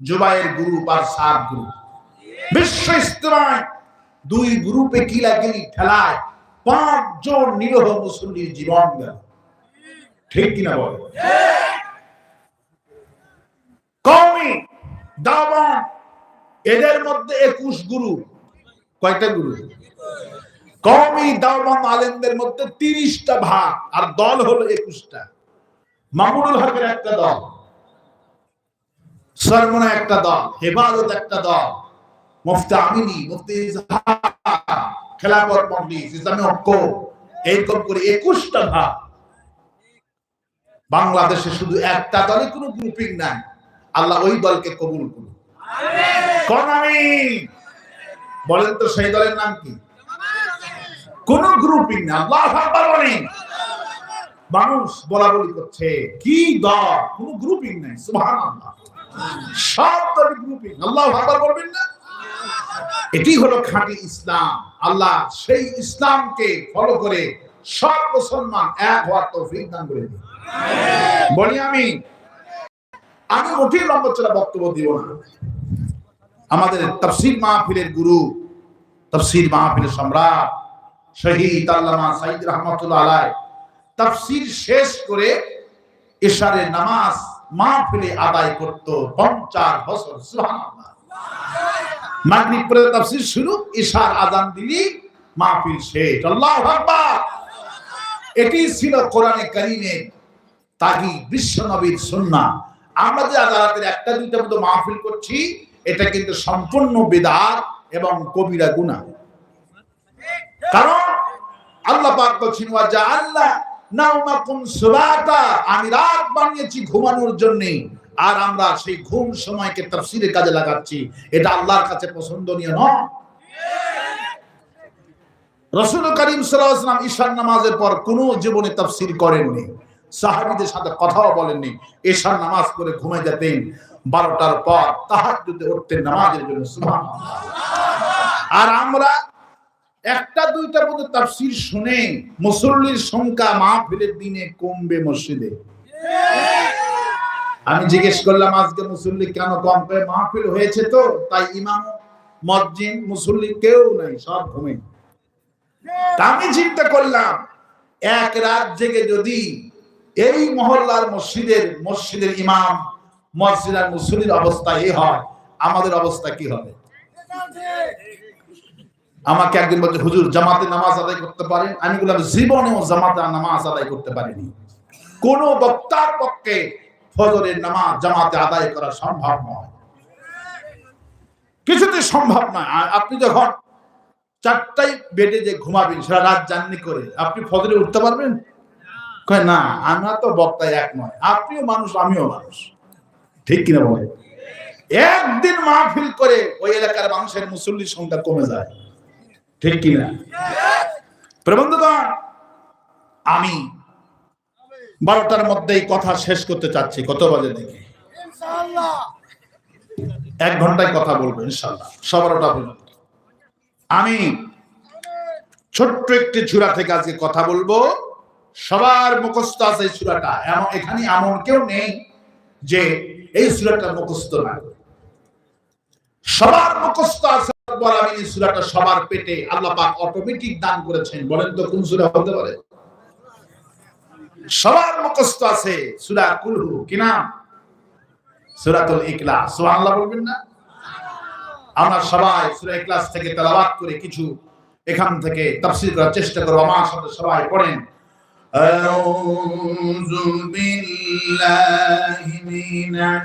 জুবাইয়ের group আর সাত group বিশ্ব ইস্তেমায় দুই গ্রুপে কিলাকিলি ঠেলায় পাঁচজন নিরহ মুসল্লির জীবন গেল। ঠিক কিনা বলে? কওমি, দাওয়ান, এদের মধ্যে একুশ গুরু। কয়টা গুরু? কওমি, দাওয়ান আলেমদের মধ্যে তিরিশটা ভাগ, আর দল হলো একুশটা। মামুনুল হকের একটা দল। সরমনা একটা দল, হেফাজত একটা দল। মুফতি আমিনী, মুফতি খেলাফত মজলিস, ইসলামী ঐক্য, এইরকম করে একুশটা ভাগ। বাংলাদেশে শুধু একটা দলে কোনো গ্রুপিং নাই। আল্লাহ ওই দলকে কবুল করুন কোন আমি বলেন তো সেই দলের নাম কি? কোন গ্রুপিং না আল্লাহ বলেন। মানুষ বলা বলি করছে, কি দল? কোন গ্রুপিং নাই, সুবহানাল্লাহ। এটি হলো খাঁটি ইসলাম। আল্লাহ সেই ইসলামকে ফলো করে সব মুসলমান এক হওয়ার করে বলি আমি আমি বক্তব্য দিব না। আমাদের তফসির মাহফিলের গুরু, তফসির মাহফিলের সম্রাট, শহীদ আল্লামা সাইদ রহমতুল্লাহ আলাই তফসির শেষ করে ইশারের নামাজ মাহফিলে আদায় করত পঞ্চাশ বছর মাগরিব পরে তাফসীর শুরু ইশার আজান দিলি, মাহফিল শেষ। আকবার। এটি ছিল কোরআনে তাগি বিশ্ব নবীর সুন্নাহ। আমরা যে আদালতের একটা দুইটা মতো মাহফিল করছি, এটা কিন্তু সম্পূর্ণ বেদাত এবং কবিরা গুনাহ। কারণ আল্লাহ পাক বলছেন আমি রাত বানিয়েছি ঘুমানোর জন্য। আর আমরা সেই ঘুম সময়কে তাফসীরের কাজে লাগাচ্ছি। এটা আল্লাহর কাছে পছন্দনীয় নয়। রসুল করিম নামাজের পর কোনো জীবনে তাফসীর করেননি। সাহাবীদের সাথে কথাও বলেননি। ঈশার নামাজ করে ঘুমে যেতেন। বারোটার পর তাহাজ্জুদে উঠতেন নামাজের জন্য। আর আমরা একটা, দুইটা মতো তাফসীর শুনে মুসল্লির সংখ্যা মাহফিলের দিনে কমবে মসজিদে। আমি জিজ্ঞেস করলাম, আজকে মুসল্লি কেন কম? করে মাহফিল হয়েছে তো, তাই ইমাম, মসজিদ, মুসল্লি কেউ নাই, সব ঘুমে। আমি চিন্তা করলাম, এক রাত জেগে যদি এই মহল্লার মসজিদের মসজিদের ইমাম, মসজিদ আর মুসল্লির অবস্থা এই হয়, আমাদের অবস্থা কি হবে? আমাকে একদিন বলছে, হুজুর, জামাতে নামাজ আদায় করতে পারেন? আমি বললাম, জীবনেও জামাতে নামাজ আদায় করতে পারিনি। কোন বক্তার পক্ষে ফজরের নামাজ জামাতে আদায় করা সম্ভব নয়। কিছুতে সম্ভব নয়। আর আপনি যখন চারটাই বেডে যে ঘুমাবেন, সারা রাত জার্নি করে, আপনি ফজরে উঠতে পারবেন? কয়, না, আমরা তো বক্তা এক নয়। আপনিও মানুষ, আমিও মানুষ। ঠিক কিনা বলে একদিন মাহফিল করে ওই এলাকার মানুষের মুসল্লির সংখ্যা কমে যায়। ঠিক কিনা? প্রবন্ধগণ আমি বারোটার মধ্যেই কথা শেষ করতে চাচ্ছি। কত বাজে দেখি? এক ঘন্টায় কথা বলব ইনশাল্লাহ সবারোটা পর্যন্ত আমি ছোট্ট একটি চূড়া থেকে আজকে কথা বলব। সবার মুখস্থ আছে এই চূড়াটা এমন এখানে এমন কেউ নেই যে এই চূড়াটা মুখস্থ না। সবার মুখস্থ আছে রব্বুল আলামিন সবার পেটে আল্লাহ পাক অটোমেটিক দান করেছেন। বলেন তো কোন হতে পারে? সবার মুখস্থ আছে কুলহু, কি নাম? বলবেন না? আমরা সবাই থেকে করে কিছু এখান থেকে করার চেষ্টা করব। আমার সাথে সবাই পড়েন। আউযু বিল্লাহি মিনাশ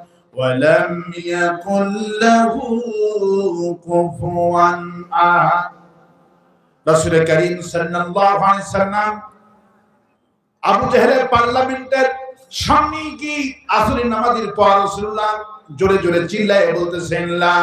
ولم يكن له كفوا احد রাসূল করিম সাল্লাল্লাহু আলাইহি সাল্লাম আবু জাহেলের পার্লামেন্টের সামনে কি আসরের নামাজের পর রাসূলুল্লাহ জোরে জোরে চিল্লায় বলতেছেন লা